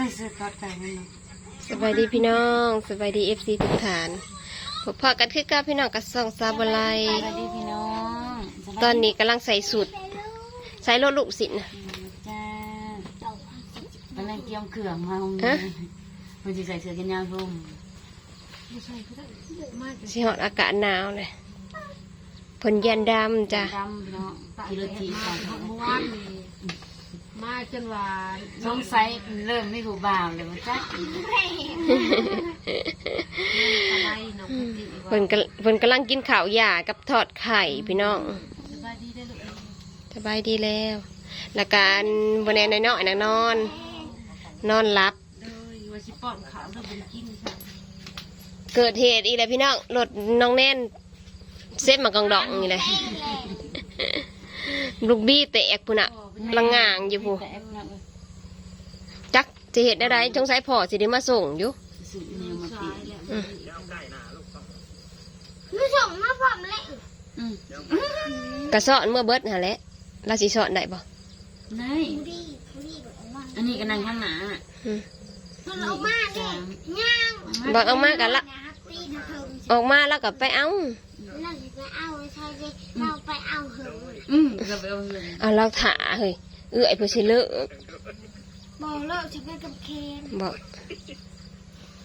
ใส่เสื้อกัดใจมันเนาะสบายดีพี่น้องสบายดีเอฟซีทุกฐานพบพอกันคือกับพี่น้องกับซองซาบไลสวัสดีพี่น้องสบายดีตอนนี้กำลังใส่สุดใส่รถลูกสินะ จ้าตอนนั้นเกี่ยมเขื่องมาฮะ มันจะใส่เสื้อกันยาวร่มสิหอดอากาศหนาวเลยผลยันดำจ้ะดำพี่น้องกิโลทีใส่เมื่อวานนี่ มาจนว่าสงสัยเริ่มไม่ถูกบ่าวเลยมันจ้าอะไรน้องปฏิเพิ่นกำเพิ่นกำลังกินข้าวหย่ากับทอดไข่พี่น้องสบายดีได้อลูกสบายดีแล้วแล้วการบนแนน้อยๆนักนอน นอนหลับเลยว่าสิป้อนข้าวเราเป็นกินค่ะเกิดเหตุอีกแล้วพี่น้องรถน้องแน่นเซ็ตมากองดองนี่เลย ลูกบี้แตกพุ่นอะลังงางอยู่ผู้แต่แอปนักเลยจักจะเหตุได้จงใช้พอสิได้มาส่งอยู่สุดเนี่ยมาสาติยแล้วไม่ส่งมาพร้อมเลยอืมกระสอนเมื่อเบิดหาแหล้วเราสิสอนได้บ่นี่ผู้ดีผู้ดีบอกว่าอันนี้ก็นั่งข้างหน้าอืมมันออกมาเด็กย่างบอกเอามากันละนะครับตีนะเพิ่มออกมาแล้วก็ไปเอา เราจะไปเอาใช่ไหมเราไปเอาเหอะอืมก็ไปเอาเลยเอาเราถาเฮ้ยเอื้อยเพื่อสิเลิกบอกเลิกจะไปกับเคนบอก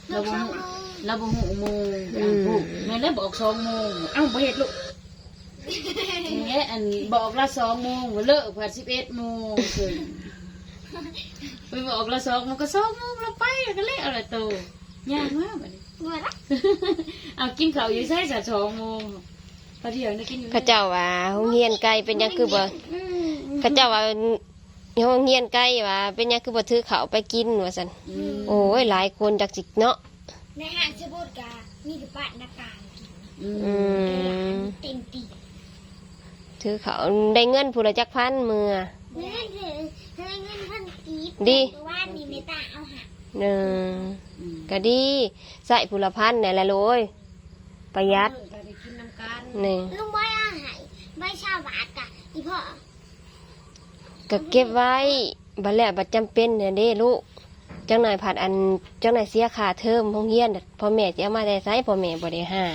เลิกสองโมงเราบ่หูโมงผูกแม่แล้วบอกสองโมงเอ้าบ่เฮ็ดลูกแง่อันบอกละสองโมงเลิกผ่านสิบเอ็ดโมงเกินไปบอกละสองโมงก็สองโมงเราไปก็เลยเอาละโตยากมากบัดนี้ เมื่อไรเอากินข้าวอยู่ใช่จะสองโมงพอเที่ยงได้กินอยู่เข้าเจ้าว่าโรงเรียนไกลเป็นหยังคือบ่เข้าเจ้าว่าโรงเรียนไกลว่า เป็นหยังคือบ่ถือเขาวไปกินว่าซั่นอืมโอ้ยหลายคนจักสิเนาะในห้างสมุดกามีแต่ป้านักการอือืมมเต็มตีถือเขาวได้เงินผู้ละจักพันมือเงินเงินเงินเงินพันกีบดี ว่านี่ไม่ตาเอาหัก หนึ่งอืมก็ดีใส่ผู้ละพันนี่นแหละโลยประหยัดเออก็ได้กินน้ำกันหนึ่งลุงบอยเอาใหายใบชาวบาทกะอีพ่อก็เก็บไว้บัดแล้วบัดจำเป็นเนี่ยเด้ลูกจังหน่อยผัดอันจังหน่อยเสียค่าเทอมโรงเรียนน่ะพ่อแม่จะเอามาได้ไสพ่อแม่บ่ได้หา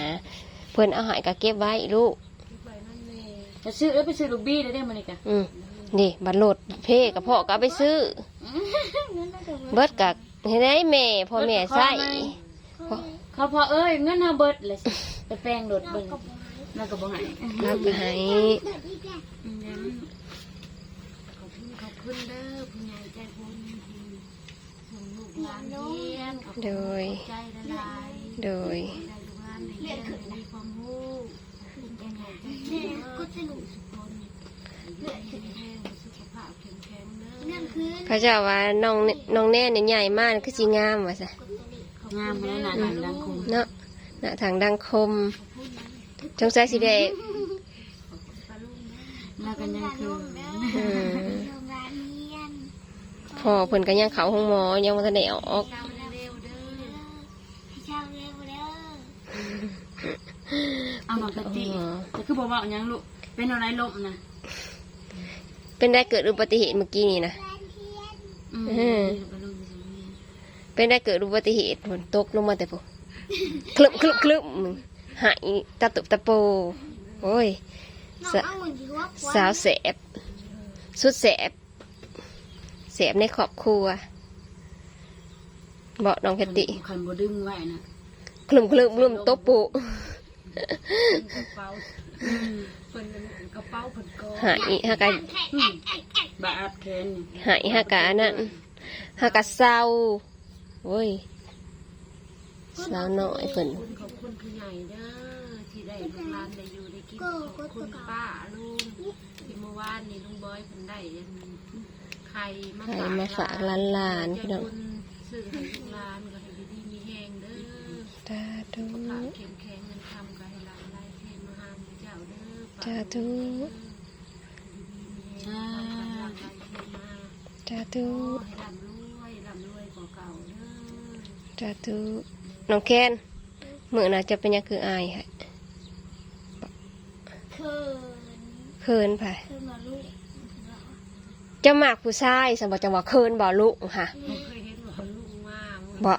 เพิ่นเอาใหายก็เก็บไว้ลูกไปนั่นแม่จะซื้อแล้วไปซื้อลูกบี้ได้ได้มั้ยกะอืมนี่บัดโหลดเพ่กับพ่อก็เอาไปซื้อ เบิดกับ เฮ็ดให้แม่พ่อแม่ใช้เขาพอเอ้ยเงินเฮาเบิดเลยสิไปแปลงโดดเบิ่งนั่นก็บ่ให้รับไปให้อืมขอบคุณขอบคุณเด้อผู้ใหญ่ใจบุญที่ส่งลูกหลานเรียนขอบคุณโดยใจละลายโดยใจลูกหลานในเรียนให้มีความรู้เป็นใจใหญ่ใจดีเด้อก็สนุกทุกคน เลือดแข็งแรงสุขภาพแข็งแรงเด้อนั่นคือเขาเจ้าว่าน้องน้องแน่เนี่ยใหญ่มากคือสิงามว่าซะงามขนาดนั้นดังคงเนาะหน้าทางดังคมจงใส่สีแดงแล้วกันยังคืออืมโรงงานเรียนพ่อเพิ่นก็ยังเข้าห้องหมอยังบ่ทันได้ออกเจ้าเร็วๆเด้อพี่ชาวเร็วเด้อเอาปกติแต่คือบอกว่าอย่างลูกเป็นอะไรลมนะ เป็นได้เกิดอุบัติเหตุเมื่อกี้นี่นะอืมเป็นได้เกิดอุบัติเหตุฝนตกลงมาแต่พวกคลึมคลึมคลึมหายตะตุบตะโปโอ้ยน้องสะเอาเหมือนที่ว่าสาวแสบสุดแสบแสบในครอบครัวบอกน้องแคตติคันบ่ดึงไว้นะคลึมคลึมคลึมโตะปุกระ เป๋าเพิ่นกระเป๋าเพิ่นก็หายฮากะบาดแขนนี่หายฮากะอันนั่นฮากะเศร้าโอ้ยสาวน้อยเพิ่นขอบคุณขอบคุณผู้ใหญ่เด้อที่ได้ลูกหลานได้อยู่ได้กินขอบคุณป้าลุงที่เมื่อวานนี่ลุงบอยเพิ่นได้อันไข่มาใครฝากมาฝากหลานๆพี่น้องซื้อให้ลูกหลานก็ให้ดีๆมีแห้งเด้อสาธุาธุจ้าสาธุให้ร่ำรวยร่ำรวยกว่าเก่าเด้อสาธุน้องแคนมื้อน่ะจะเป็นหยังคืออายฮะเขินเคินไผเขินมาลูกจะมากผู้ชายสมบัติจังหวะเคินบ่ลูกค่ะเคยเห็นว่าลูบ่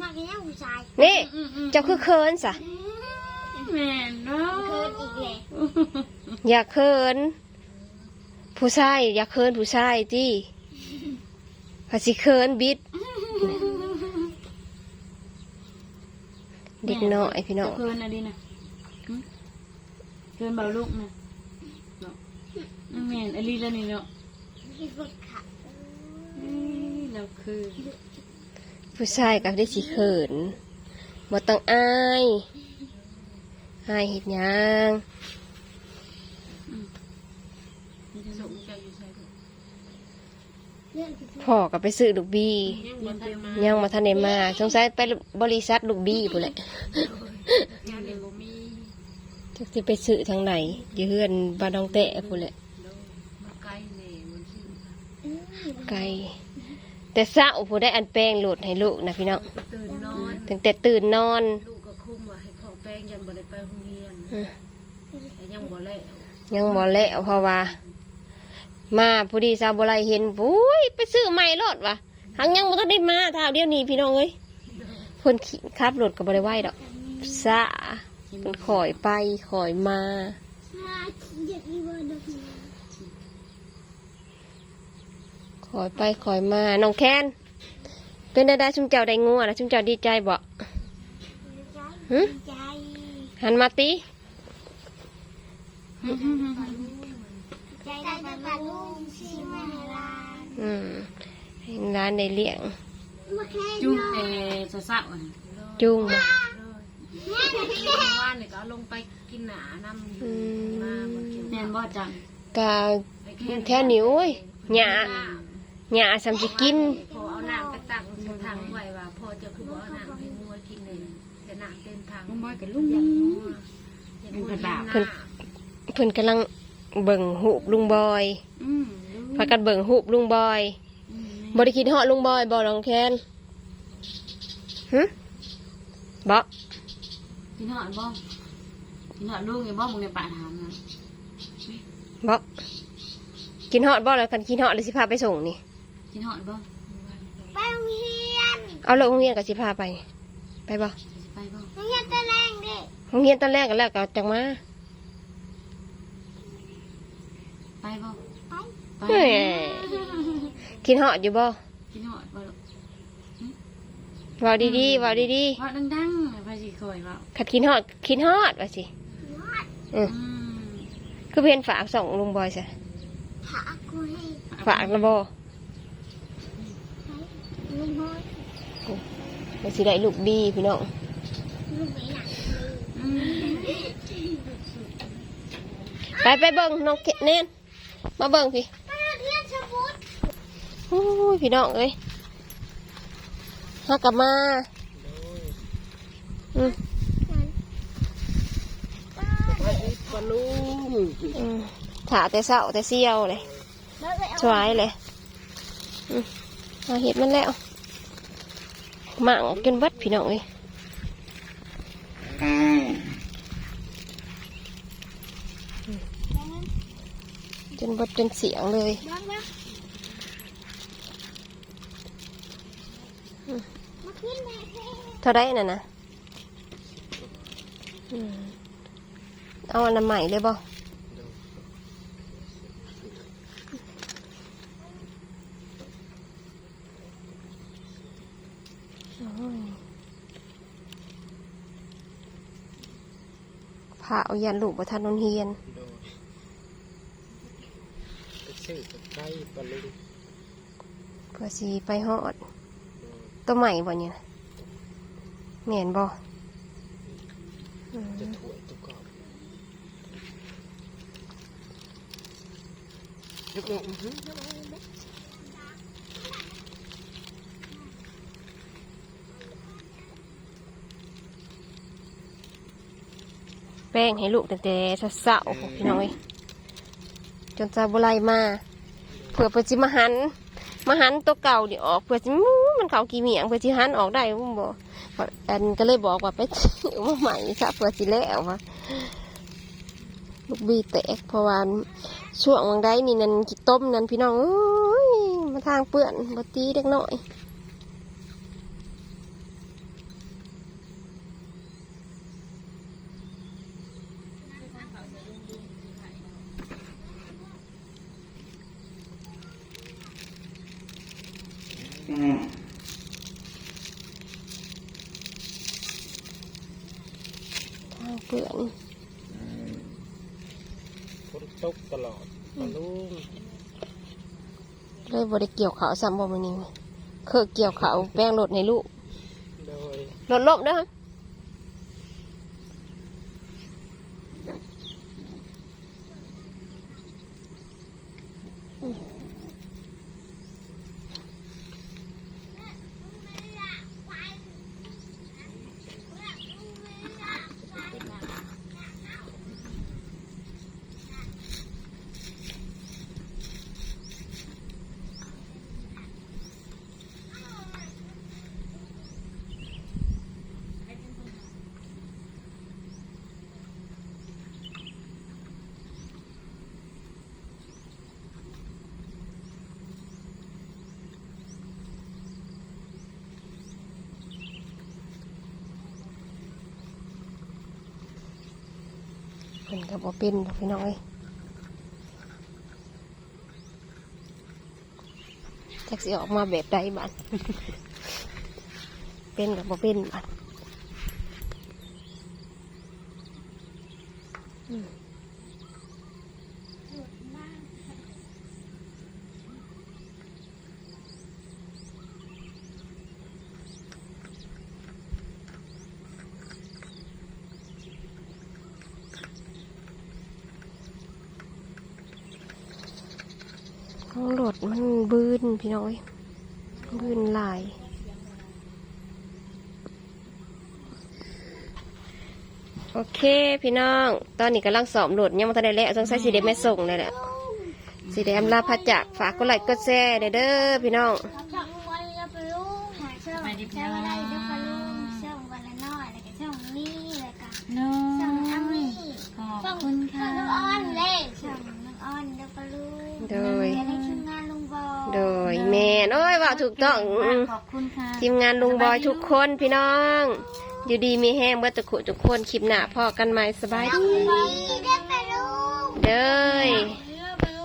มากินแล้วผู้ชายนี่อืมอืมเจ้าคือเคินซะ แม่นเนาะเคินอีกเลยอย่าเคิน ผู้ชายอย่าเคินผู้ชายติภาสิเคินบิด เด็กน้อยพี่น้องจะเพิ่นอะดีนะหึเพิ่นเบาลูกนะเนาะแม่นอลีแล้วนี่เนาะที่ฝึกขับเอ้ยเราคือผู้ชายกับได้สิเขินบ่ต้องอาย อายเฮ็ดหยังส่งใจอยู่ใช่ไหมเรื่องที่พ่อก็ไปซื้อลูกบี้ยังบ่ทันมายังมาทันได้มาสงสัยไปบริษัทลูกบี้พุ่นแหละงานเดี๋ยวบ่มีจักสิไปซื้อทางไหนอยู่เฮือนบ้านดองแตะพุ่นแหละโดยมาใกล้แน่มันชื่อไกลแต่เช้าผู้ได้อันแป้งโหลดให้ลูกนะพี่น้องตื่นนอนตั้งแต่ตื่นนอน ลูกก็คุ้มว่าให้ พ่อแป้งยังบ่ได้ไปโรงเรียนอืมแต่ยังบ่แล้วยังบ่แล้วเพราะว่า มาผู้ดีสาวบ่ไรเห็นปุ้ยไปซื้อใหม่รถว่ะหังยังบ่ทันได้มาเท่าเดียวนี้พี่น้องเอ้ยเพิ่นขี่ขับรถก็บ่ได้ไหวดอกซะเพิ่นขอยไปขอยมามาเด็กอีวันดอกนี้ขอยไปขอยมาน้องแคนเป็นได้ได้ชุมเจ้าได้งัวแล้วชุมเจ้าดีใจบ่หึใจ หันมาติใจได้แต่ปลาลูกซีมาลาอืมให้ร้านได้เลี้ยงมาแค่จุ้งแต่เศร้าๆอะจุ้งบ่เมื่อวานนี่ก็เอาลงไปกินหนาน้ำอยู่มาบ่เกี่ยวแม่นบ่จังกะไปค่แค่นิ้วโอ้ยหญ้าหญ้าสำสิกิน อยกับลุงอนี่ยากงัวอยากงัวกินน้เพิ่นเพิ่นกำลังเบิ่งหูปลุงบอยอืมลุงพากันเบิ่งหูปลุงบอยอืมบ่ได้คิดฮอดลุงบอยบ่น้องแคนหึบ่กินหอดบ่กินหอดลุงอย่าบ่มึงในป่าถามนะบ่กินฮอดบ่แล้วกันกินฮอดเลยสิพาไปส่งนี่กินหอดบ่ไปโรงเรียนเอาลูกโรงเรียนก็สิพาไป ไปบ่ โรงเรียนตอนแรกก็แล้วก็จังมาไปบ่ไปไปแหมกินฮอดอยู่บ่กินหอดบ่ลูกเว้าดีๆเว้าดีว่าดังๆไปสิคอยว่าๆขัดกินฮอดกินฮอดว่าสิเอออืมคือเพิ่นฝากส่งลุงบอยซะผากูให้ฝากแล้วบ่ลุงพ่อว่าสิได้ลูกดีพี่น้องลุงไม่หนักอืม ไปไปเบิ่งน้องเกแน่นมาเบิ่งพี่ไปเรียนสมุดโอ้ยพี่น้องเอ้ยฮากลับมาอืมปลาลุงอืมถาแต่เศร้าแต่เสี่ยวเลยสวายเลยอืมเอาเห็ดมันแล้วหมั่งจนวัดพี่น้องเอ้ย จนวัดจนเสียงเลยเท่าไรน่ะนะเอาอันใหม่เลยบ่โอ้ยพาเอายันลูกประทานนนเฮียน ชื่อใกล้ปลาลุงเพื่อสีไปหอดตัวใหม่บ่เนี่ยนะแม่นบ่อืมจะถ่วยตุกกอบยกลงอื้อหือแป้งให้ลูกตั้งแต่เช้าๆพี่น้องเอ้ย จนจะบุไลมาเผื่อเพื่อจิมาหันมาหันตัวเก่านี่ออกเพื่อจิมูมันเก่ากี่เมียงเพื่อจิหันออกได้ผมบอกอันก็เลยบอกว่าไปว่าใหม่ซะเพื่อจิแล้ววะลูกบีแตกเพราะว่าช่วงวังได้นี่นั่นกิต้มนั่นพี่น้องเอ้ยมาทางเปื่อนบตีเด็กน้อย ทางเปื่อน ฝนตกต ลอดปลาลุงเลยบ่ได้เกี่ยวขาวซ้ำบ่มื้อนี้เคยเกี่ยวขาวแป้งรถในลูกโดยรถลบเด้อ ก็บ่เป็นดอกพี่น้องเอ้ยจักสิออกมาแบบใดบ้านเป็นกับบ่เป็นบ้าน ของรถมันบืนพี่น้องเอ้ยบืนหลายโอเค พี่น้อง ตอนนี้กำลังสอบโหลดยังมาทันได้แล้วต้องใช้สีเดมแม่ส่งเลยแหละสีแดงลาพัดจากฝากกดไลค์กดแชร์เด้อเด้อพี่น้องช่องวันละปลุงหาช่องช่องอะไรดูปลุงช่องวันละน้อยแล้วก็ช่องนี้แล้วก็น้อช่องอามีขอบช่องคุณค่ะน้องอ้อนเลยช่องน้องอ้อนดูปลุงโดย โดยแม่นโอ้ยว่าถูกต้องอืมขอบคุณค่ะทีมงานลุงบอยทุกคนพี่น้อง อยู่ดีมีแห้งเมื่อตะขุทุกคนคลิปหน้าพอกันใหม่สบายดีดีเด้อปลุงเด้ยเด้อปลุ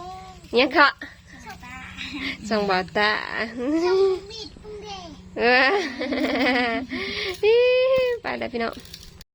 งยังคะสตาร์ส่งบอตามีดพุ่งเด้เออไปแล้วพี่น้อง